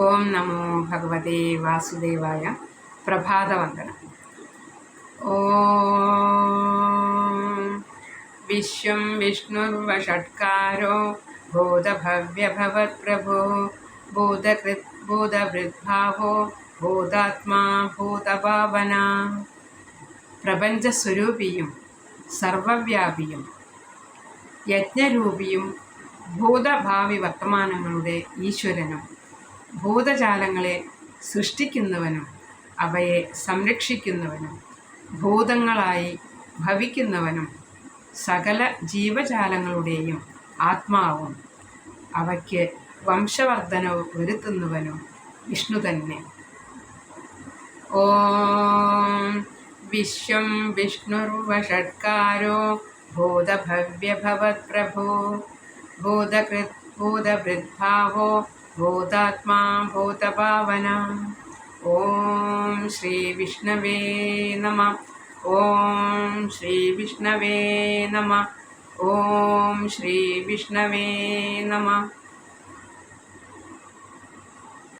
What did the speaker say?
ഓം നമോ ഭഗവതേ വാസുദേവായ പ്രഭാതവന്ദനം ഓം വിശ്വം വിഷ്ണുർവഷട്കാരോ ഭൂതഭവ്യഭവത്പ്രഭോ ഭൂതകൃത് ഭൂതവൃദ്ഭാവോ ഭൂതാത്മാ ഭൂതഭാവന പ്രപഞ്ചസ്വരൂപിയും സർവവ്യാപിയും യജ്ഞരൂപിയും ഭൂതഭാവി വർത്തമാനങ്ങളുടെ ഈശ്വരനും ഭൂതജാലങ്ങളെ സൃഷ്ടിക്കുന്നവനും അവയെ സംരക്ഷിക്കുന്നവനും ഭൂതങ്ങളായി ഭവിക്കുന്നവനും സകല ജീവജാലങ്ങളുടെയും ആത്മാവും. അവയ്ക്ക് വംശവർദ്ധനവ് വരുത്തുന്നവനും വിഷ്ണു തന്നെ. ഓം വിശ്വം വിഷ്ണുർവഷട്കാരോ ഭൂതഭവ്യഭവത്പ്രഭോ ഭൂതകൃത് ഭൂതഭൃദ്ഭാവോ ഭൂതാത്മാ भूतपावना। നമ ഓം ശ്രീ വിഷ്ണവേ നമ ഓം ശ്രീ വിഷ്ണവേ നമ